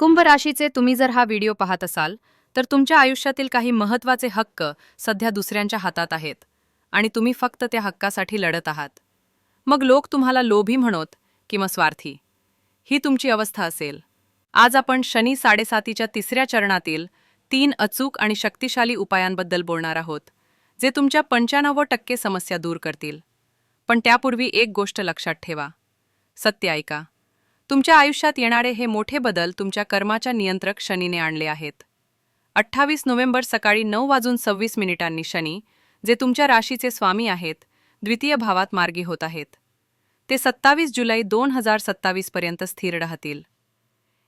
कुंभ राशीचे तुम्ही जर हा व्हिडिओ पाहत असाल तर तुमच्या आयुष्यातील काही महत्त्वाचे हक्क सध्या दुसऱ्यांच्या हातात आहेत आणि तुम्ही फक्त त्या हक्कासाठी लढत आहात. मग लोक तुम्हाला लोभी म्हणोत किंवा स्वार्थी. ही तुमची अवस्था असेल. आज आपण शनी साडेसातीच्या तिसऱ्या चरणातील तीन अचूक आणि शक्तिशाली उपायांबद्दल बोलणार आहोत जे तुमच्या पंच्याण्णव टक्के समस्या दूर करतील. पण त्यापूर्वी एक गोष्ट लक्षात ठेवा. सत्य ऐका. तुमच्या आयुष्यात येणारे हे मोठे बदल तुमच्या कर्माच्या नियंत्रक शनीने आणले आहेत. अठ्ठावीस नोव्हेंबर सकाळी नऊ वाजून सव्वीस मिनिटांनी शनी जे तुमच्या राशीचे स्वामी आहेत द्वितीय भावात मार्गी होत आहेत. ते सत्तावीस जुलै दोन हजार सत्तावीसपर्यंत स्थिर राहतील.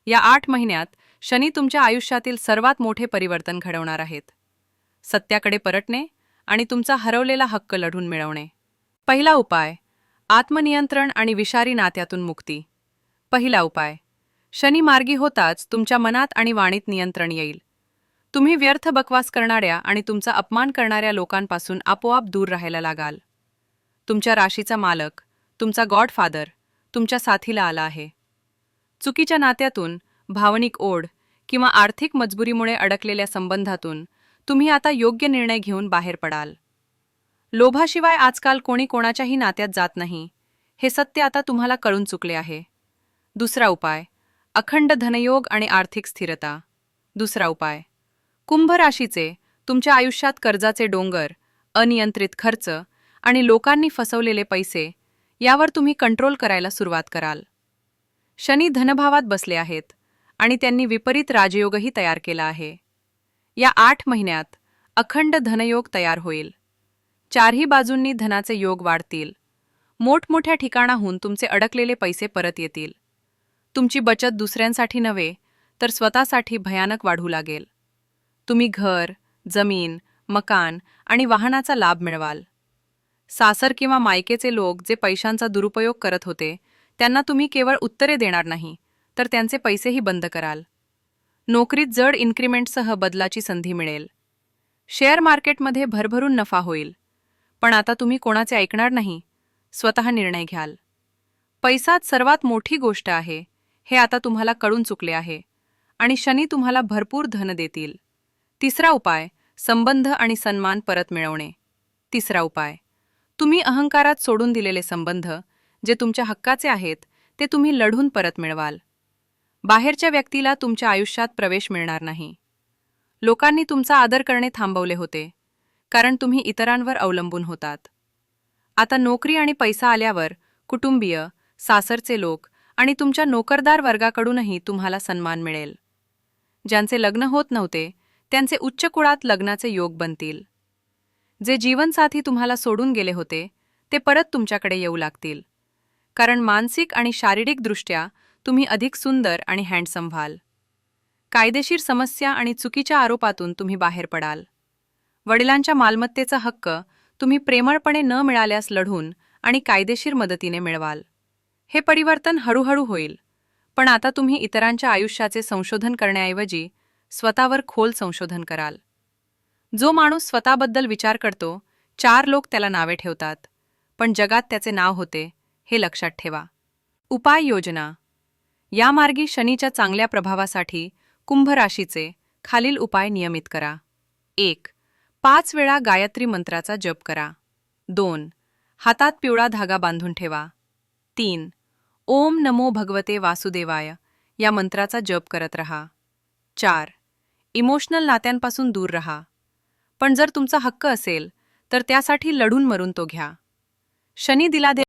या आठ महिन्यात शनी तुमच्या आयुष्यातील सर्वात मोठे परिवर्तन घडवणार आहेत. सत्याकडे परतणे आणि तुमचा हरवलेला हक्क लढून मिळवणे. पहिला उपाय आत्मनियंत्रण आणि विषारी नात्यातून मुक्ती. पहिला उपाय. शनी मार्गी होताच तुमच्या मनात आणि वाणीत नियंत्रण येईल. तुम्ही व्यर्थ बकवास करणाऱ्या आणि तुमचा अपमान करणाऱ्या लोकांपासून आपोआप दूर राहायला लागाल. तुमच्या राशीचा मालक तुमचा गॉडफादर तुमच्या साथीला आला आहे. चुकीच्या नात्यातून भावनिक ओढ किंवा आर्थिक मजबुरीमुळे अडकलेल्या संबंधातून तुम्ही आता योग्य निर्णय घेऊन बाहेर पडाल. लोभाशिवाय आजकाल कोणी कोणाच्याही नात्यात जात नाही. हे सत्य आता तुम्हाला कळून चुकले आहे. दुसरा उपाय अखंड धनयोग आणि आर्थिक स्थिरता. दुसरा उपाय कुंभ राशीचे तुमच्या आयुष्यात कर्जाचे डोंगर अनियंत्रित खर्च आणि लोकांनी फसवलेले पैसे यावर तुम्ही कंट्रोल करायला सुरुवात कराल. शनी धनभावात बसले आहेत आणि त्यांनी विपरीत राजयोगही तयार केला आहे. या आठ महिन्यात अखंड धनयोग तयार होईल. चारही बाजूंनी धनाचे योग वाढतील. मोठमोठ्या ठिकाणाहून तुमचे अडकलेले पैसे परत येतील. तुमची बचत दुसऱ्यांसाठी नव्हे तर स्वतःसाठी भयानक वाढू लागेल. तुम्ही घर जमीन मकान आणि वाहनाचा लाभ मिळवाल. सासर किंवा मायकेचे लोक जे पैशांचा दुरुपयोग करत होते त्यांना तुम्ही केवळ उत्तरे देणार नाही तर त्यांचे पैसेही बंद कराल. नोकरीत जड इन्क्रिमेंटसह बदलाची संधी मिळेल. शेअर मार्केटमध्ये भरभरून नफा होईल. पण आता तुम्ही कोणाचे ऐकणार नाही? स्वतः निर्णय घ्याल. पैसाच सर्वात मोठी गोष्ट आहे हे आता तुम्हाला कळून चुकले आहे. आणि शनी तुम्हाला भरपूर धन देतील. तिसरा उपाय संबंध आणि सन्मान परत मिळवणे. तिसरा उपाय तुम्ही अहंकारात सोडून दिलेले संबंध जे तुमच्या हक्काचे आहेत ते तुम्ही लढून परत मिळवाल. बाहेरच्या व्यक्तीला तुमच्या आयुष्यात प्रवेश मिळणार नाही. लोकांनी तुमचा आदर करणे थांबवले होते कारण तुम्ही इतरांवर अवलंबून होतात. आता नोकरी आणि पैसा आल्यावर कुटुंबीय सासरचे लोक आणि तुमच्या नोकरदार वर्गाकडूनही तुम्हाला सन्मान मिळेल. ज्यांचे लग्न होत नव्हते त्यांचे उच्च कुळात लग्नाचे योग बनतील. जे जीवनसाथी तुम्हाला सोडून गेले होते ते परत तुमच्याकडे येऊ लागतील. कारण मानसिक आणि शारीरिकदृष्ट्या तुम्ही अधिक सुंदर आणि हँडसम व्हाल. कायदेशीर समस्या आणि चुकीच्या आरोपातून तुम्ही बाहेर पडाल. वडिलांच्या मालमत्तेचा हक्क तुम्ही प्रेमळपणे न मिळाल्यास लढून आणि कायदेशीर मदतीने मिळवाल. हे परिवर्तन हळूहळू होईल. पण आता तुम्ही इतरांच्या आयुष्याचे संशोधन करण्याऐवजी स्वतःवर खोल संशोधन कराल. जो माणूस स्वतःबद्दल विचार करतो चार लोक त्याला नावे ठेवतात. पण जगात त्याचे नाव होते हे लक्षात ठेवा. उपाय योजना. या मार्गी शनीच्या चांगल्या प्रभावासाठी कुंभ राशीचे खालील उपाय नियमित करा. एक पाच वेळा गायत्री मंत्राचा जप करा. दोन हातात पिवळा धागा बांधून ठेवा. तीन ओम नमो भगवते वासुदेवाय. या मंत्राचा जप करत रहा. चार. इमोशनल नात्यांपासून दूर रहा. पण जर तुमचा हक्क असेल तर त्यासाठी लढून मरून तो घ्या. शनी दिला दे